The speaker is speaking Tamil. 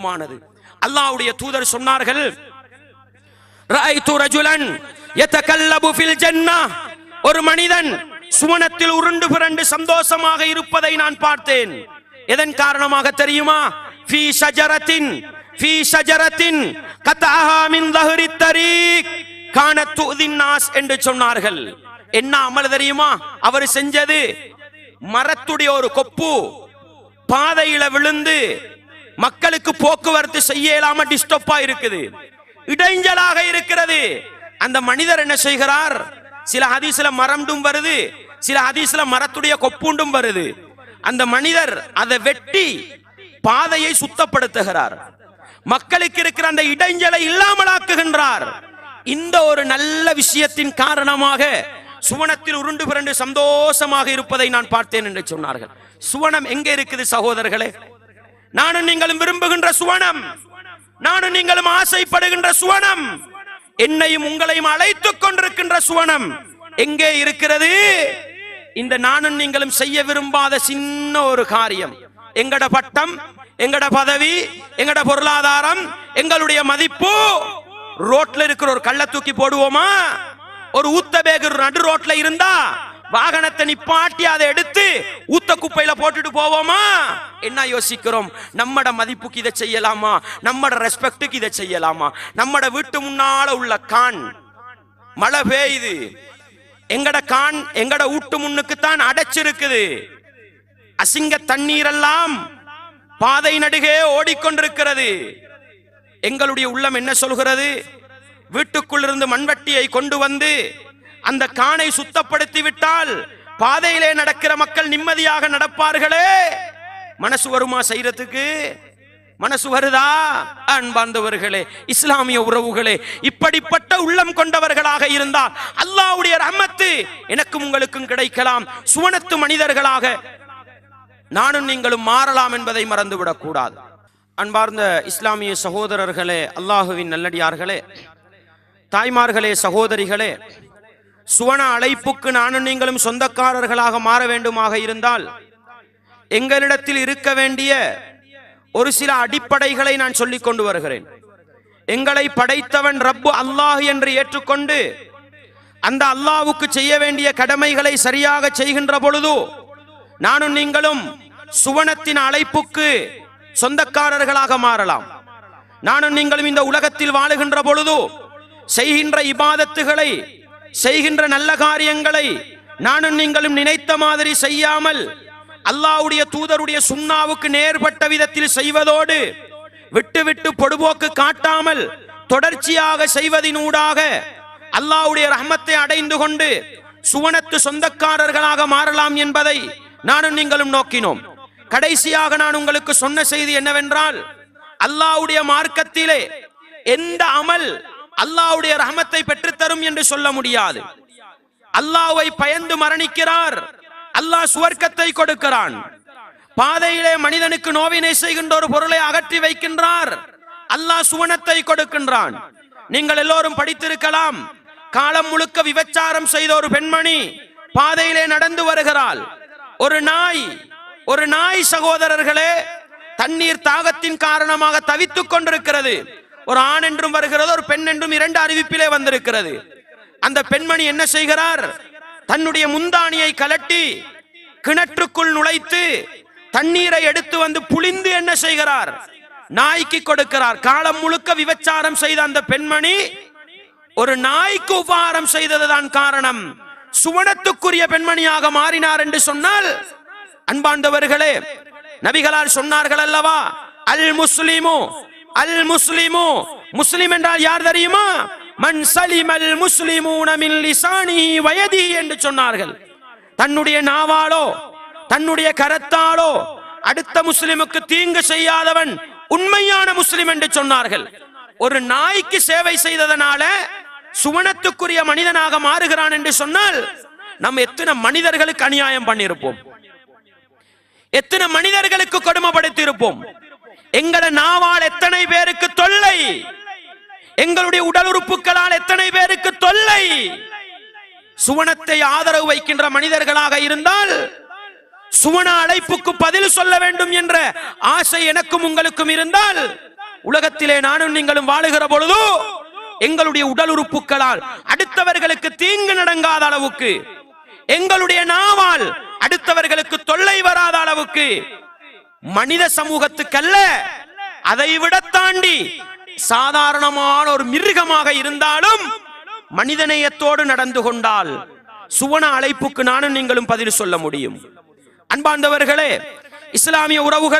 மானது அல்லாஹ்வுடைய தூதர் சொன்னார்கள் ராய்து ரஜுலன் யதகல்லபு ஃபில் ஜன்னah ஒரு மனிதன் சுவனத்தில் உருண்டு புரண்டு சந்தோஷமாக இருப்பதை நான் பார்த்தேன். எதன் காரணமாக தெரியுமா? ஃபீ ஷஜரத்தின் ஃபீ ஷஜரத்தின் கதஹா மின் தஹ்ரி தரீக். கானத் துதின் என்று சொன்னார்கள். என்ன அமல் தெரியுமா? அவர் செஞ்சது. மரத்துடைய ஒரு கொப்பு பாதையில விழுந்து மக்களுக்கு போக்குவரத்து செய்ய இயலாம டிஸ்டர்பா இருக்குது. இடைஞ்சலாக இருக்கிறது. அந்த மனிதர் என்ன செய்கிறார்? சில ஹதீஸ்ல மரம்டும் வருது. சில ஹதீஸ்ல மரத்துடைய கொப்புண்டும் வருது. அந்த மனிதர் அதை வெட்டி பாதையை சுத்தப்படுத்துகிறார். மக்களுக்கு இருக்கிற அந்த இடைஞ்சலை இல்லாமலாக்குகின்றார். இந்த ஒரு நல்ல விஷயத்தின் காரணமாக சுவனத்தில் உருண்டு புரண்டு சந்தோஷமாக இருப்பதை நான் பார்த்தேன் என்று சொன்னார்கள். சுவனம் எங்கே இருக்குது சகோதரர்களே? நானும் நீங்களும் விரும்புகின்ற சுவனம். நானும் நீங்களும் ஆசைப்படுகின்ற சுவனம். என்னையும் உங்களையும் அழைத்துக் கொண்டிருக்கின்ற சுவனம். எங்கே இருக்கிறது? இந்த நானும் நீங்களும் செய்ய விரும்பாத சின்ன ஒரு காரியம். எங்கட பட்டம் எங்கட பதவி எங்கட பொருளாதாரம் எங்களுடைய மதிப்பு. ரோட்ல இருக்கிற ஒரு கள்ள தூக்கி போடுவோமா? ஒரு ஊத்த பேகர் நடு ரோட்ல இருந்தா வாகனத்தை நிப்பாட்டி அதை எடுத்து ஊத்த குப்பையில போட்டுட்டு போவோமா? என்ன யோசிக்கிறோம்? நம்மட மதிப்புக்கு இதை செய்யலாமா? நம்மட ரெஸ்பெக்டுக்கு இதை செய்யலாமா? நம்மட வீட்டு முன்னால உள்ள கான். மழை பெய்யுது. எங்கட கான் எங்கட வீட்டு முன்னுக்கு தான் அடைச்சிருக்குது. அசிங்க தண்ணீரெல்லாம் பாதை நடுகே ஓடிக்கொண்டிருக்கிறது. எங்களுடைய உள்ளம் என்ன சொல்கிறது? வீட்டுக்குள்ளிருந்து மண்வட்டியை மண்வெட்டியை கொண்டு வந்து அந்த கானை சுத்தப்படுத்தி விட்டால் பாதையிலே நடக்கிற மக்கள் நிம்மதியாக நடப்பார்களே. மனசு வருமா செய்யறதுக்கு மனசு வருதா? அன்பார்ந்தவர்களே இஸ்லாமிய உறவுகளே இப்படிப்பட்ட உள்ளம் கொண்டவர்களாக இருந்தால் அல்லாஹ்வுடைய ரஹ்மத்து எனக்கும் உங்களுக்கும் கிடைக்கலாம். சுவனத்து மனிதர்களாக நானும் நீங்களும் மாறலாம் என்பதை மறந்துவிடக் கூடாது அன்பார்ந்த இஸ்லாமிய சகோதரர்களே அல்லாஹுவின் நல்லடியார்களே தாய்மார்களே சகோதரிகளே சுவன அழைப்புக்கு நானும் நீங்களும் சொந்தக்காரர்களாக மாற வேண்டுமாக இருந்தால் எங்களிடத்தில் இருக்க வேண்டிய ஒரு சில அடிப்படைகளை நான் சொல்லிக் கொண்டு வருகிறேன். எங்களை படைத்தவன் ரப்பு அல்லாஹ் என்று ஏற்றுக்கொண்டு அந்த அல்லாவுக்கு செய்ய வேண்டிய கடமைகளை சரியாக செய்கின்ற பொழுது நானும் நீங்களும் சுவனத்தின் அழைப்புக்கு சொந்தக்காரர்களாக மாறலாம். நானும் நீங்களும் இந்த உலகத்தில் வாழுகின்ற பொழுது செய்கின்ற இபாதத்துகளை செய்கின்ற நல்ல காரியங்களை நானும் நீங்களும் நினைத்த மாதிரி செய்யாமல் அல்லாஹ்வுடைய தூதருடைய சுண்ணாவுக்கு நேர்பட்ட விதத்தில் செய்வதோடு விட்டு விட்டு பொடுபோக்கு காட்டாமல் தொடர்ச்சியாக செய்வதினூடாக அல்லாவுடைய ரஹமத்தை அடைந்து கொண்டு சுவனத்து சொந்தக்காரர்களாக மாறலாம் என்பதை நானும் நீங்களும் நோக்கினோம். கடைசியாக நான் உங்களுக்கு சொன்ன செய்தி என்னவென்றால் அல்லாவுடைய மார்க்கத்திலே எந்த அமல் அல்லாவுடைய ரஹமத்தை பெற்றுத்தரும் என்று சொல்ல முடியாது. அல்லாவை பயந்து மரணிக்கிறார். அல்லாஹ் சுவர்க்கத்தை கொடுக்கிறான். பாதையிலே மனிதனுக்கு நோவினை செய்கின்ற ஒரு பொருளை அகற்றி வைக்கின்றார். அல்லாஹ் சுவனத்தை கொடுக்கின்றான். நீங்கள் எல்லோரும் படித்திருக்கலாம். காலம் முழுக்க விபச்சாரம் செய்த ஒரு பெண்மணி பாதையிலே நடந்து வருகிறாள். ஒரு நாய் ஒரு நாய் சகோதரர்களே தண்ணீர் தாகத்தின் காரணமாக தவித்துக் கொண்டிருக்கிறது. ஒரு ஆண் என்றும் வருகிறது ஒரு பெண் என்றும் இரண்டு அறிவிப்பிலே வந்திருக்கிறது. அந்த பெண்மணி என்ன செய்கிறார்? தன்னுடைய முந்தானியை கலட்டி கிணற்றுக்குள் நுழைத்து தண்ணீரை எடுத்து வந்து புளிந்து என்ன செய்கிறார்? நாய்க்கு கொடுக்கிறார். காலம் முழுக்க விபச்சாரம் செய்த அந்த பெண்மணி ஒரு நாய்க்கு உபகாரம் செய்ததுதான் காரணம். சுவனத்துக்குரிய பெண்மணியாக மாறினார் என்று சொன்னால் அன்பாண்டவர்களே நபிகளால் சொன்னார்கள் அல்லவா? அல் முஸ்லிமு அல் முஸ்லிமு முஸ்லிம் என்றால் யார் தெரியுமா? மன் சலிமல் முஸ்லிமூன மின் லிசானிஹி வயதி என்று சொன்னார்கள். தன்னுடைய நாவாலோ தன்னுடைய கரத்தாலோ அடுத்த முஸ்லிமுக்கு தீங்கு செய்யாதவன் உண்மையான முஸ்லிம் என்று சொன்னார்கள். ஒரு நாய்க்கு சேவை செய்ததனால சுவனத்துக்குரிய மனிதனாக மாறுகிறான் என்று சொன்னால் நம்ம எத்தனை மனிதர்களுக்கு அநியாயம் பண்ணியிருப்போம்? எத்தனை மனிதர்களுக்கு கொடுமைப்படுத்தி இருப்போம் எங்கட நாவால் எத்தனை பேருக்கு தொல்லை? எங்களுடைய உடல் உறுப்புகளால் எத்தனை பேருக்கு தொல்லை? சுவனத்தை ஆதரவு வைக்கின்ற மனிதர்களாக இருந்தால் சுவன அழைப்புக்கு பதில் சொல்ல வேண்டும் என்ற ஆசை எனக்கும் உங்களுக்கும் இருந்தால் உலகத்திலே நானும் நீங்களும் வாழுகிற பொழுது எங்களுடைய உடல் உறுப்புகளால் அடுத்தவர்களுக்கு தீங்கு நடங்காத அளவுக்கு எங்களுடைய நாவால் அடுத்தவர்களுக்கு தொல்லை வராத அளவுக்கு மனித சமூகத்துக்கல்ல. அதை விட தாண்டி சாதாரணமான ஒரு மிருகமாக இருந்தாலும் மனிதநேயத்தோடு நடந்து கொண்டால் சுவன அழைப்புக்கு நானும் நீங்களும் பதில் சொல்ல முடியும். அன்பாந்தவர்களே இஸ்லாமிய உறவுகளை